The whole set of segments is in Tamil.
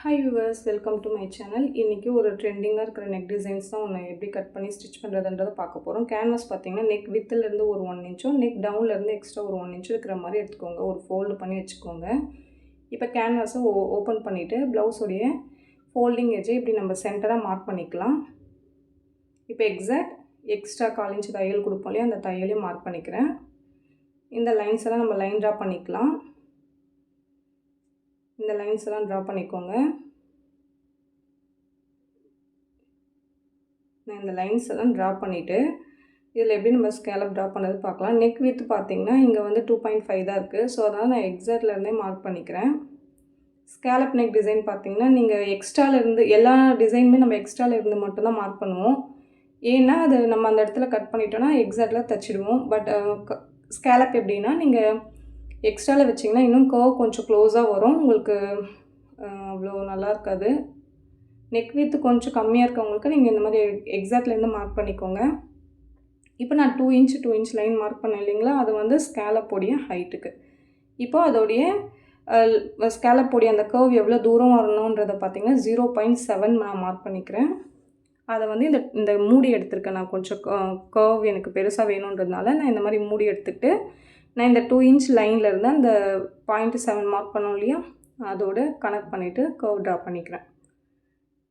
Hi viewers welcome to my channel இன்றைக்கி ஒரு ட்ரெண்டிங்காக இருக்கிற நெக் டிசைன்ஸ் தான் ஒன்று எப்படி கட் பண்ணி ஸ்டிச் பண்ணுறதுன்றதை பார்க்க போகிறோம் கேன்வாஸ் பார்த்தீங்கன்னா நெக் வித்துலேருந்து ஒரு ஒன் இன்ச்சும் நெக் டவுன்லேருந்து எக்ஸ்ட்ரா ஒரு ஒன் இன்ச்சும் இருக்கிற மாதிரி எடுத்துக்கோங்க. ஒரு ஃபோல்டு பண்ணி வச்சுக்கோங்க. இப்போ கேன்வாஸை ஓ ஓப்பன் பண்ணிவிட்டு ப்ளவுஸோடைய ஃபோல்டிங் எஜ்ஜை இப்படி நம்ம சென்டராக மார்க் பண்ணிக்கலாம். இப்போ எக்ஸாக்ட் எக்ஸ்ட்ரா கால் இன்ச்சு தையல் கொடுப்போம் இல்லையா? அந்த தையலையும் மார்க் பண்ணிக்கிறேன். இந்த லைன்ஸ் எல்லாம் நம்ம லைன் ட்ரா பண்ணிக்கலாம். இந்த லைன்ஸ் எல்லாம் ட்ரா பண்ணிக்கோங்க. நான் இந்த லைன்ஸ் எல்லாம் ட்ரா பண்ணிவிட்டு இதில் எப்படி நம்ம ஸ்கேலப் ட்ரா பண்ணது பார்க்கலாம். நெக் வித் பார்த்திங்கன்னா இங்கே வந்து டூ பாயிண்ட் ஃபைவ் தான் இருக்குது ஸோ அதனால் நான் எக்ஸாக்ட்லேருந்தே மார்க் பண்ணிக்கிறேன். ஸ்கேலப் நெக் டிசைன் பார்த்திங்கன்னா நீங்கள் எக்ஸ்ட்ராலேருந்து எல்லா டிசைனுமே நம்ம எக்ஸ்ட்ராலேருந்து மட்டும்தான் மார்க் பண்ணுவோம். ஏன்னா அது நம்ம அந்த இடத்துல கட் பண்ணிட்டோன்னா எக்ஸாக்டில் தைச்சிடுவோம். பட் ஸ்கேலப் எப்படின்னா நீங்கள் எக்ஸ்ட்ராவில் வச்சிங்கன்னா இன்னும் கர்வ் கொஞ்சம் க்ளோஸாக வரும். உங்களுக்கு அவ்வளோ நல்லா இருக்காது. நெக் வித்து கொஞ்சம் கம்மியாக இருக்கவங்களுக்கு நீங்கள் இந்த மாதிரி எக்ஸாக்ட்லேருந்து மார்க் பண்ணிக்கோங்க. இப்போ நான் two inch two inch line mark பண்ணேன் இல்லைங்களா? அது வந்து ஸ்கேலப்போடைய ஹைட்டுக்கு இப்போ அதோடைய ஸ்கேலப்போடைய அந்த கர்வ் எவ்வளோ தூரம் வரணுன்றதை பார்த்தீங்கன்னா ஜீரோ பாயிண்ட் செவன் நான் மார்க் பண்ணிக்கிறேன். அதை வந்து இந்த இந்த மூடி எடுத்திருக்கேன் நான் கொஞ்சம் கர்வ் எனக்கு பெருசாக வேணுன்றதுனால நான் இந்த மாதிரி மூடி எடுத்துகிட்டு நான் இந்த டூ இன்ச் லைனில் இருந்து அந்த பாயிண்ட் செவன் மார்க் பண்ணோம் இல்லையா? அதோடு கனெக்ட் பண்ணிவிட்டு கர்வ் ட்ரா பண்ணிக்கிறேன்.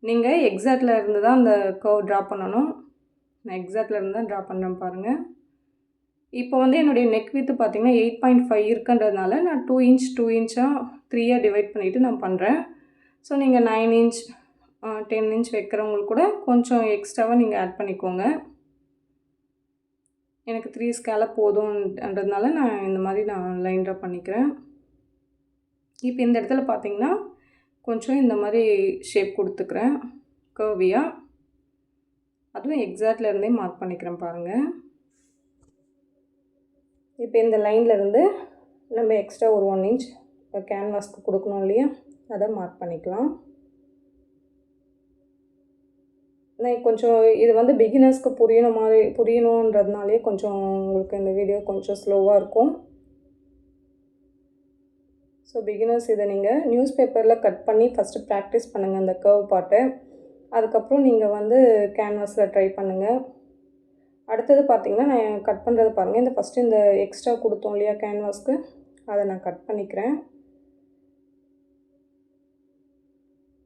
நீங்கள் எக்ஸாக்டில் இருந்து தான் அந்த கர்வ் ட்ரா பண்ணணும். நான் எக்ஸாக்டில் இருந்து தான் ட்ரா பண்ணுறேன் பாருங்கள் இப்போ வந்து என்னுடைய நெக் வித்து பார்த்திங்கன்னா எயிட் பாயிண்ட் ஃபைவ் இருக்குன்றதுனால நான் டூ இன்ச் டூ இன்ச்சாக த்ரீயாக டிவைட் பண்ணிவிட்டு நான் பண்ணுறேன் ஸோ நீங்கள் நைன் இன்ச் டென் இன்ச் வைக்கிறவங்களுக்கு கூட கொஞ்சம் எக்ஸ்ட்ராவாக நீங்கள் ஆட் பண்ணிக்கோங்க. எனக்கு த்ரீ ஸ்கேலப் போதும்ன்றதுனால நான் இந்த மாதிரி நான் லைன் ட்ரா பண்ணிக்கிறேன். இப்போ இந்த இடத்துல பார்த்திங்கன்னா கொஞ்சம் இந்த மாதிரி ஷேப் கொடுத்துக்கிறேன். கர்வியாக அதுவும் எக்ஸாக்ட்லேருந்தே மார்க் பண்ணிக்கிறேன் பாருங்கள் இப்போ இந்த லைன்லேருந்து நம்ம எக்ஸ்ட்ரா ஒரு ஒன் இன்ச் கேன்வாஸ்க்கு கொடுக்கணும் இல்லையா? அதை மார்க் பண்ணிக்கலாம். நான் கொஞ்சம் இது வந்து பிகினர்ஸ்க்கு புரியணும் மாதிரி புரியணுன்றதுனாலே கொஞ்சம் உங்களுக்கு இந்த வீடியோ கொஞ்சம் ஸ்லோவாக இருக்கும். ஸோ பிகினர்ஸ் இதை நீங்கள் நியூஸ் பேப்பரில் கட் பண்ணி ஃபஸ்ட்டு ப்ராக்டிஸ் பண்ணுங்கள் அந்த கர்வ் பாட்டை. அதுக்கப்புறம் நீங்கள் வந்து கேன்வாஸில் ட்ரை பண்ணுங்கள் அடுத்தது பார்த்திங்கன்னா நான் கட் பண்ணுறது பாருங்கள் இந்த ஃபஸ்ட்டு இந்த எக்ஸ்ட்ரா கொடுத்தோம் இல்லையா கேன்வாஸ்க்கு அதை நான் கட் பண்ணிக்கிறேன்.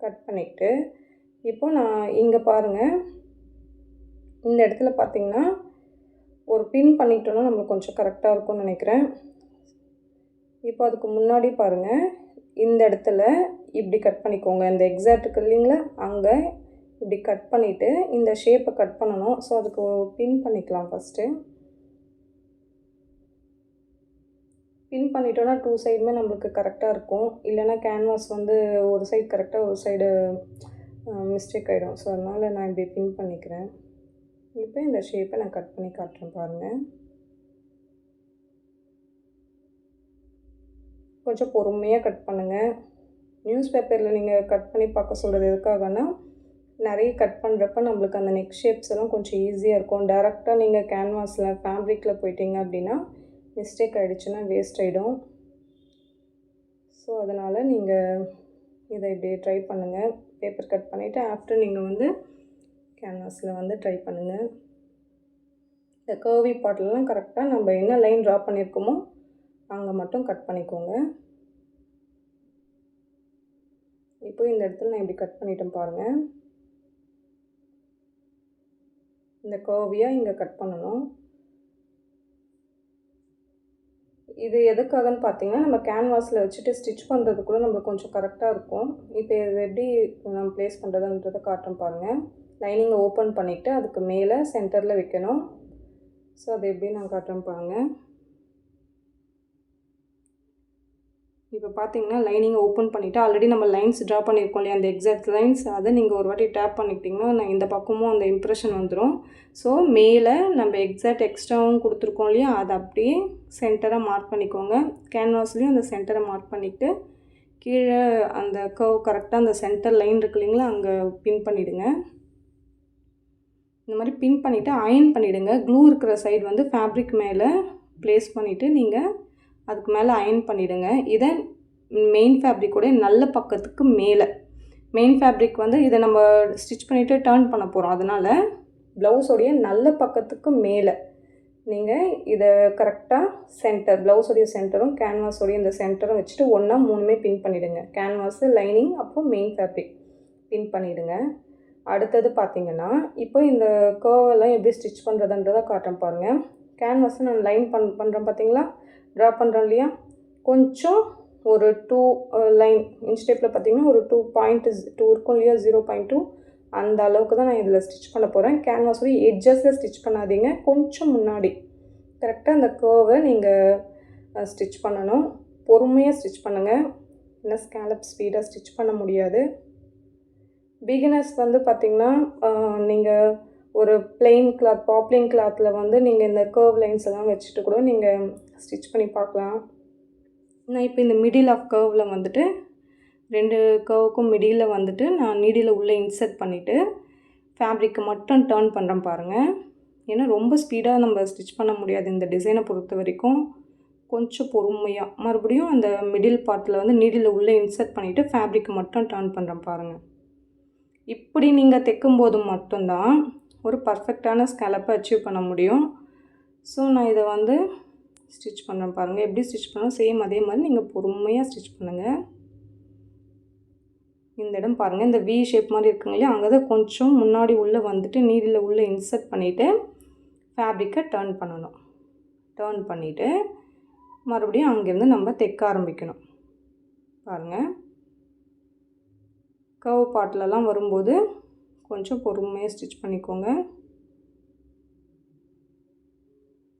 கட் பண்ணிவிட்டு இப்போ நான் இங்கே பாருங்கள் இந்த இடத்துல பார்த்திங்கன்னா ஒரு பின் பண்ணிக்கிட்டோன்னா நம்மளுக்கு கொஞ்சம் கரெக்டாக இருக்கும்னு நினைக்கிறேன். இப்போ அதுக்கு முன்னாடி பாருங்கள் இந்த இடத்துல இப்படி கட் பண்ணிக்கோங்க. இந்த எக்ஸாக்ட்டுக்கு இல்லைங்களா? அங்கே இப்படி கட் பண்ணிவிட்டு இந்த ஷேப்பை கட் பண்ணணும். ஸோ அதுக்கு பின் பண்ணிக்கலாம் ஃபஸ்ட்டு பின் பண்ணிட்டோன்னா டூ சைடுமே நம்மளுக்கு கரெக்டாக இருக்கும். இல்லைன்னா கேன்வாஸ் வந்து ஒரு சைடு கரெக்டாக ஒரு சைடு மிஸ்டேக் ஆகிடும் ஸோ அதனால் நான் இப்படி பின் பண்ணிக்கிறேன். இப்போ இந்த ஷேப்பை நான் கட் பண்ணி காட்டுறேன் பாருங்கள் கொஞ்சம் பொறுமையாக கட் பண்ணுங்கள் நியூஸ் பேப்பரில் நீங்கள் கட் பண்ணி பார்க்க சொல்கிறது எதுக்காகனா நிறைய கட் பண்ணுறப்ப நம்மளுக்கு அந்த நெக் ஷேப்ஸ் எல்லாம் கொஞ்சம் ஈஸியாக இருக்கும். டேரெக்டாக நீங்கள் கேன்வாஸில் ஃபேப்ரிக்கில் போயிட்டீங்க அப்படின்னா மிஸ்டேக் ஆகிடுச்சுன்னா வேஸ்ட் ஆகிடும் ஸோ அதனால் நீங்கள் இதை இப்படி ட்ரை பண்ணுங்கள் பேப்பர் கட் பண்ணிவிட்டு ஆஃப்டர் நீங்கள் வந்து கேன்வாஸில் வந்து ட்ரை பண்ணுங்கள் இந்த கர்வி பாட்டிலெலாம் கரெக்டாக நம்ம என்ன லைன் ட்ரா பண்ணியிருக்கோமோ அங்கே மட்டும் கட் பண்ணிக்கோங்க. இப்போ இந்த இடத்துல நான் இப்படி கட் பண்ணிட்டேன் பாருங்கள் இந்த கர்வியாக இங்கே கட் பண்ணணும். இது எதுக்காகன்னு பார்த்தீங்கன்னா நம்ம கேன்வாஸில் வச்சுட்டு ஸ்டிச் பண்ணுறது கூட நம்மளுக்கு கொஞ்சம் கரெக்டாக இருக்கும். இப்போ இது எப்படி நம்ம ப்ளேஸ் பண்ணுறதுன்றதை காட்டுறோம் பாருங்கள் லைனிங்கை ஓப்பன் பண்ணிவிட்டு அதுக்கு மேலே சென்டரில் வைக்கணும். ஸோ அது எப்படி நான் காட்டுறேன் பாருங்கள் இப்போ பார்த்தீங்கன்னா லைனிங்கை ஓப்பன் பண்ணிவிட்டு ஆல்ரெடி நம்ம லைன்ஸ் ட்ரா பண்ணியிருக்கோம் இல்லையா அந்த எக்ஸாக்ட் லைன்ஸ் அதை நீங்கள் ஒரு வாட்டி டேப் பண்ணிக்கிட்டிங்கன்னா நான் இந்த பக்கமும் அந்த இம்ப்ரெஷன் வந்துடும் ஸோ மேலே நம்ம எக்ஸாக்ட் எக்ஸ்ட்ராவும் கொடுத்துருக்கோம் இல்லையா அதை அப்படியே சென்டராக மார்க் பண்ணிக்கோங்க. கேன்வாஸ்லேயும் அந்த சென்டரை மார்க் பண்ணிவிட்டு கீழே அந்த கர்வ் கரெக்டாக அந்த சென்டர் லைன் இருக்கு இல்லைங்களா அங்கே பின் பண்ணிவிடுங்க இந்த மாதிரி பின் பண்ணிவிட்டு அயன் பண்ணிவிடுங்க க்ளூ இருக்கிற சைடு வந்து ஃபேப்ரிக் மேலே ப்ளேஸ் பண்ணிவிட்டு நீங்கள் அதுக்கு மேலே அயன் பண்ணிவிடுங்க இதை மெயின் ஃபேப்ரிக்கோடைய நல்ல பக்கத்துக்கு மேலே. மெயின் ஃபேப்ரிக் வந்து இதை நம்ம ஸ்டிச் பண்ணிவிட்டு டேர்ன் பண்ண போகிறோம் அதனால் ப்ளவுஸோடைய நல்ல பக்கத்துக்கு மேலே. நீங்கள் இதை கரெக்டாக சென்டர் ப்ளவுஸோடைய சென்டரும் கேன்வாஸோடைய இந்த சென்டரும் வச்சுட்டு ஒன்றா மூணுமே பின் பண்ணிவிடுங்க கேன்வாஸு லைனிங் அப்புறம் மெயின் ஃபேப்ரிக் பின் பண்ணிவிடுங்க அடுத்தது பார்த்தீங்கன்னா இப்போ இந்த கர்வெல்லாம் எப்படி ஸ்டிச் பண்ணுறதுன்றதை காட்டுறேன் பாருங்கள் கேன்வாஸை நான் லைன் பண் பண்ணுறேன் பார்த்தீங்களா ட்ரா பண்ணுறோம் இல்லையா? கொஞ்சம் ஒரு டூ லைன் இன்ச் டேப்பில் பார்த்தீங்கன்னா ஒரு டூ பாயிண்ட் டூ இருக்கும் இல்லையா? ஜீரோ பாயிண்ட் டூ அந்த அளவுக்கு தான் நான் இதில் ஸ்டிச் பண்ண போகிறேன் கேன்வாஸ் வந்து எட்ஜஸில் ஸ்டிச் பண்ணாதீங்க. கொஞ்சம் முன்னாடி. கரெக்டாக அந்த கர்வை நீங்கள் ஸ்டிச் பண்ணணும். பொறுமையாக ஸ்டிச் பண்ணுங்கள் ஏன்னா ஸ்கேலப் ஸ்பீடாக ஸ்டிச் பண்ண முடியாது. பிகினர்ஸ் வந்து பார்த்திங்கன்னா நீங்கள் ஒரு பிளெயின் கிளாத் பாப்ளிங் கிளாத்தில் வந்து நீங்கள் இந்த கர்வ் லைன்ஸ் எல்லாம் வச்சுட்டு கூட நீங்கள் ஸ்டிச் பண்ணி பார்க்கலாம். நான் இப்போ இந்த மிடில் ஆஃப் கர்வில் வந்துட்டு ரெண்டு கர்வுக்கும் மிடியில் வந்துட்டு நான் நீடியில் உள்ளே இன்சர்ட் பண்ணிவிட்டு ஃபேப்ரிக்கை மட்டும் டேர்ன் பண்ணுறேன் பாருங்கள் ஏன்னா ரொம்ப ஸ்பீடாக நம்ம ஸ்டிச் பண்ண முடியாது. இந்த டிசைனை பொறுத்த வரைக்கும் கொஞ்சம் பொறுமையாக மறுபடியும் அந்த மிடில் பார்ட்டில் வந்து நீடில் உள்ளே இன்சர்ட் பண்ணிவிட்டு ஃபேப்ரிக்கை மட்டும் டேர்ன் பண்ணுறேன் பாருங்கள் இப்படி நீங்கள் தைக்கும்போது மட்டும்தான் ஒரு பர்ஃபெக்டான ஸ்கேலப்பை அச்சீவ் பண்ண முடியும். ஸோ நான் இதை வந்து ஸ்டிச் பண்ண பாருங்கள் எப்படி ஸ்டிச் பண்ணாலும் சேம் அதே மாதிரி நீங்கள் பொறுமையாக ஸ்டிச் பண்ணுங்கள் இந்த இடம் பாருங்கள் இந்த வி ஷேப் மாதிரி இருக்குங்க இல்லையா? அங்கே தான் கொஞ்சம் முன்னாடி உள்ளே வந்துட்டு நீரில் உள்ளே இன்சர்ட் பண்ணிவிட்டு ஃபேப்ரிக்கை டேர்ன் பண்ணணும். டேர்ன் பண்ணிவிட்டு மறுபடியும் அங்கேருந்து நம்ம தைக்க ஆரம்பிக்கணும். பாருங்கள் கவ் பாட்டிலலாம் வரும்போது கொஞ்சம் பொறுமையாக ஸ்டிச் பண்ணிக்கோங்க.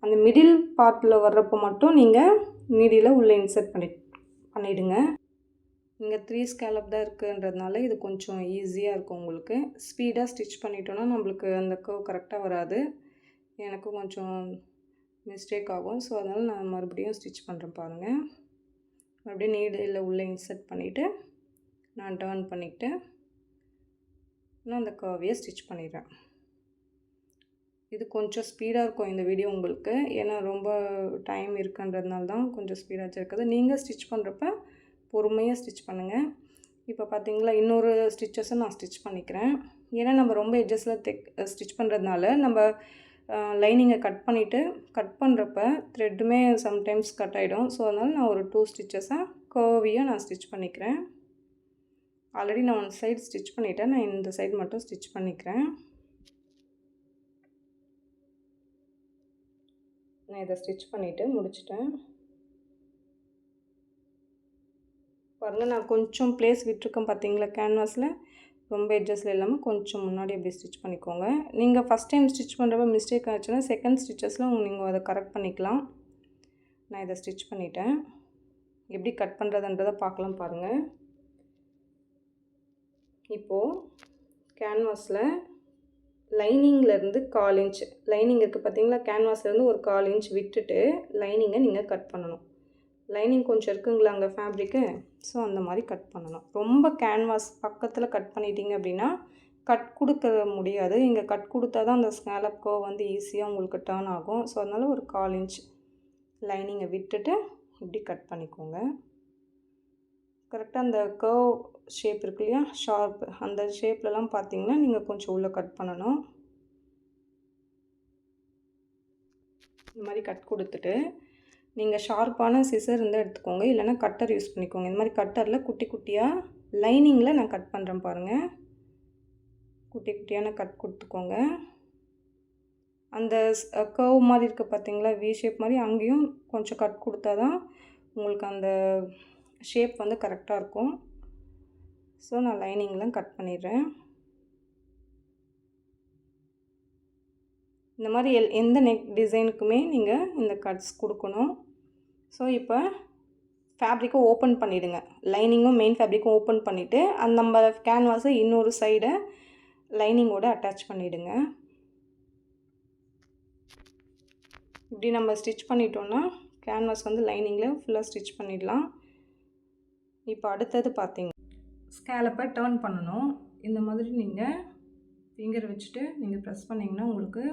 அந்த மிடில் பார்ட்டில் வர்றப்போ மட்டும் நீங்கள் நீடியில் உள்ளே இன்சர்ட் பண்ணி பண்ணிவிடுங்க இங்கே த்ரீ ஸ்கேலப் தான் இருக்குன்றதுனால இது கொஞ்சம் ஈஸியாக இருக்கும் உங்களுக்கு. ஸ்பீடாக ஸ்டிச் பண்ணிட்டோன்னா நம்மளுக்கு அந்த கர்வ் கரெக்டாக வராது. எனக்கும் கொஞ்சம் மிஸ்டேக் ஆகும். ஸோ அதனால் நான் மறுபடியும் ஸ்டிச் பண்ணுறேன் பாருங்கள் மறுபடியும் நீடில் உள்ளே இன்சர்ட் பண்ணிவிட்டு நான் டேர்ன் பண்ணிக்கிட்டு நான் அந்த கர்வையை ஸ்டிச் பண்ணிடுறேன். இது கொஞ்சம் ஸ்பீடாக இருக்கும் இந்த வீடியோ உங்களுக்கு. ஏன்னா ரொம்ப டைம் இருக்குன்றதுனால தான் கொஞ்சம் ஸ்பீடாக வச்சுருக்குது. நீங்கள் ஸ்டிச் பண்ணுறப்ப பொறுமையாக ஸ்டிச் பண்ணுங்கள் இப்போ பார்த்தீங்களா இன்னொரு ஸ்டிச்சஸை நான் ஸ்டிச் பண்ணிக்கிறேன். ஏன்னா நம்ம ரொம்ப எட்ஜஸில் தெக் ஸ்டிச் பண்ணுறதுனால நம்ம லைனிங்கை கட் பண்ணிவிட்டு கட் பண்ணுறப்ப த்ரெட்டுமே சம்டைம்ஸ் கட் ஆகிடும் ஸோ அதனால் நான் ஒரு டூ ஸ்டிச்சஸாக கோவியாக நான் ஸ்டிச் பண்ணிக்கிறேன். ஆல்ரெடி நான் ஒன் சைடு ஸ்டிச் பண்ணிவிட்டேன் நான் இந்த சைடு மட்டும் ஸ்டிச் பண்ணிக்கிறேன். நான் இதை ஸ்டிச் பண்ணிவிட்டு முடிச்சிட்டேன். பாருங்கள் நான் கொஞ்சம் ப்ளேஸ் விட்டுருக்கேன் பார்த்தீங்களா கேன்வாஸில் ரொம்ப எட்ஜஸில் இல்லாமல் கொஞ்சம் முன்னாடி அப்படி ஸ்டிச் பண்ணிக்கோங்க. நீங்கள் ஃபஸ்ட் டைம் ஸ்டிச் பண்ணுறப்ப மிஸ்டேக் ஆச்சுன்னா செகண்ட் ஸ்டிச்சஸில் நீங்கள் அதை கரெக்ட் பண்ணிக்கலாம். நான் இதை ஸ்டிச் பண்ணிட்டேன். எப்படி கட் பண்ணுறதுன்றதை பார்க்கலாம் பாருங்கள் இப்போது கேன்வாஸில் லைனிங்லேருந்து கால் இன்ச். லைனிங் இருக்குது பார்த்தீங்களா கேன்வாஸ்லேருந்து ஒரு கால் இன்ச் விட்டுட்டு லைனிங்கை நீங்கள் கட் பண்ணணும். லைனிங் கொஞ்சம் இருக்குங்களா அங்கே ஃபேப்ரிக்கு? ஸோ அந்த மாதிரி கட் பண்ணணும். ரொம்ப கேன்வாஸ் பக்கத்தில் கட் பண்ணிட்டீங்க அப்படின்னா கட் கொடுக்க முடியாது. இங்கே கட் கொடுத்தா தான் அந்த ஸ்கேலப்கோ வந்து ஈஸியாக உங்களுக்கு டேர்ன் ஆகும். ஸோ அதனால் ஒரு கால் இன்ச் லைனிங்கை விட்டுட்டு இப்படி கட் பண்ணிக்கோங்க. கரெக்டாக அந்த கர்வ் ஷேப் இருக்கு இல்லையா? ஷார்ப். அந்த ஷேப்லலாம் பார்த்தீங்கன்னா நீங்கள் கொஞ்சம் உள்ளே கட் பண்ணணும். இந்த மாதிரி கட் கொடுத்துட்டு நீங்கள் ஷார்ப்பான சிசர் இருந்தால் எடுத்துக்கோங்க. இல்லைனா கட்டர் யூஸ் பண்ணிக்கோங்க. இந்த மாதிரி கட்டரில் குட்டி குட்டியாக லைனிங்கில் நான் கட் பண்ணுறேன் பாருங்கள் குட்டி குட்டியான கட் கொடுத்துக்கோங்க. அந்த கர்வ் மாதிரி இருக்க பார்த்தீங்களா வி ஷேப் மாதிரி அங்கேயும் கொஞ்சம் கட் கொடுத்தா தான் உங்களுக்கு அந்த ஷேப் வந்து கரெக்டாக இருக்கும். ஸோ நான் லைனிங்லாம் கட் பண்ணிடுறேன். இந்த மாதிரி எல் எந்த நெக் டிசைனுக்குமே நீங்கள் இந்த கட்ஸ் கொடுக்கணும். ஸோ இப்போ ஃபேப்ரிக்கை ஓப்பன் பண்ணிவிடுங்க லைனிங்கும் மெயின் ஃபேப்ரிக்கும் ஓப்பன் பண்ணிவிட்டு அந்த நம்ம கேன்வாஸை இன்னொரு சைடை லைனிங்கோடு அட்டாச் பண்ணிவிடுங்க இப்படி நம்ம ஸ்டிச் பண்ணிட்டோன்னா கேன்வாஸ் வந்து லைனிங்கில் ஃபுல்லாக ஸ்டிச் பண்ணிடலாம். இப்போ அடுத்தது பார்த்தீங்க. ஸ்கேலப்பை டேர்ன் பண்ணணும். இந்த மாதிரி நீங்கள் ஃபிங்கர் வச்சுட்டு நீங்கள் ப்ரெஸ் பண்ணிங்கன்னா உங்களுக்கு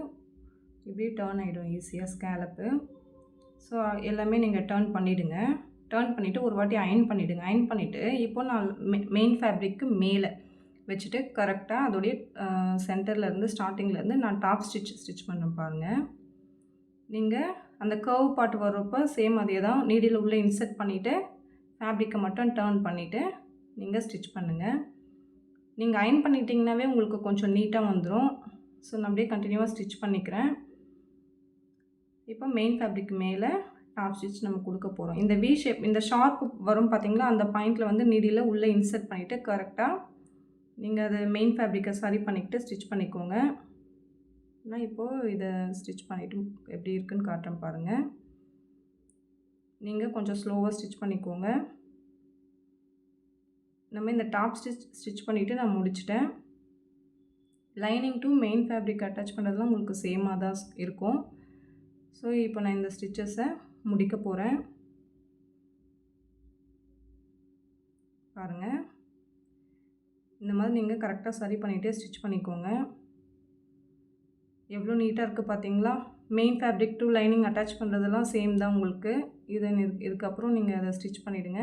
இப்படி டேர்ன் ஆகிடும் ஈஸியாக ஸ்கேலப்பு ஸோ எல்லாமே நீங்கள் டேர்ன் பண்ணிவிடுங்க டேர்ன் பண்ணிவிட்டு ஒரு வாட்டி அயன் பண்ணிவிடுங்க அயன் பண்ணிவிட்டு இப்போது நான் மெ மெயின் ஃபேப்ரிக்கு மேலே வச்சுட்டு கரெக்டாக அதோடைய சென்டர்லேருந்து ஸ்டார்டிங்லேருந்து நான் டாப் ஸ்டிச் ஸ்டிச் பண்ண பாருங்கள் நீங்கள் அந்த கர்வ் பாட்டு வர்றப்போ சேம் அதே தான் நீடியில் உள்ளே இன்செர்ட் பண்ணிவிட்டு ஃபேப்ரிக்கை மட்டும் டேர்ன் பண்ணிவிட்டு நீங்கள் ஸ்டிச் பண்ணுங்கள் நீங்கள் அயன் பண்ணிட்டீங்கனாவே உங்களுக்கு கொஞ்சம் நீட்டாக வந்துடும் ஸோ நான் அப்படியே கண்டினியூவாக ஸ்டிச் பண்ணிக்கிறேன். இப்போ மெயின் ஃபேப்ரிக் மேலே டாப் ஸ்டிச் நம்ம கொடுக்க போகிறோம் இந்த வி ஷேப் இந்த ஷார்ப் வரும் பார்த்தீங்களா அந்த பாயிண்டில் வந்து நீடியில் உள்ளே இன்செர்ட் பண்ணிவிட்டு கரெக்டாக நீங்கள் அதை மெயின் ஃபேப்ரிக்கை சரி பண்ணிக்கிட்டு ஸ்டிச் பண்ணிக்கோங்க. நான் இப்போது இதை ஸ்டிச் பண்ணிவிட்டு எப்படி இருக்குன்னு காட்டுறேன் பாருங்கள் நீங்கள் கொஞ்சம் ஸ்லோவாக ஸ்டிச் பண்ணிக்கோங்க. நம்ம இந்த டாப் ஸ்டிச் ஸ்டிச் பண்ணிவிட்டு நான் முடிச்சிட்டேன். Lining to main fabric attach பண்ணுறதுலாம் உங்களுக்கு சேமாக தான் இருக்கும். ஸோ இப்போ நான் இந்த ஸ்டிச்சஸை முடிக்க போகிறேன் பாருங்கள் இந்த மாதிரி நீங்கள் கரெக்டாக சரி பண்ணிகிட்டே ஸ்டிச் பண்ணிக்கோங்க. எவ்வளோ நீட்டாக இருக்குது பார்த்தீங்களா main fabric to lining attach பண்ணுறதெல்லாம் சேம் தான் உங்களுக்கு. இது இதுக்கப்புறம் நீங்கள் அதை ஸ்டிச் பண்ணிவிடுங்க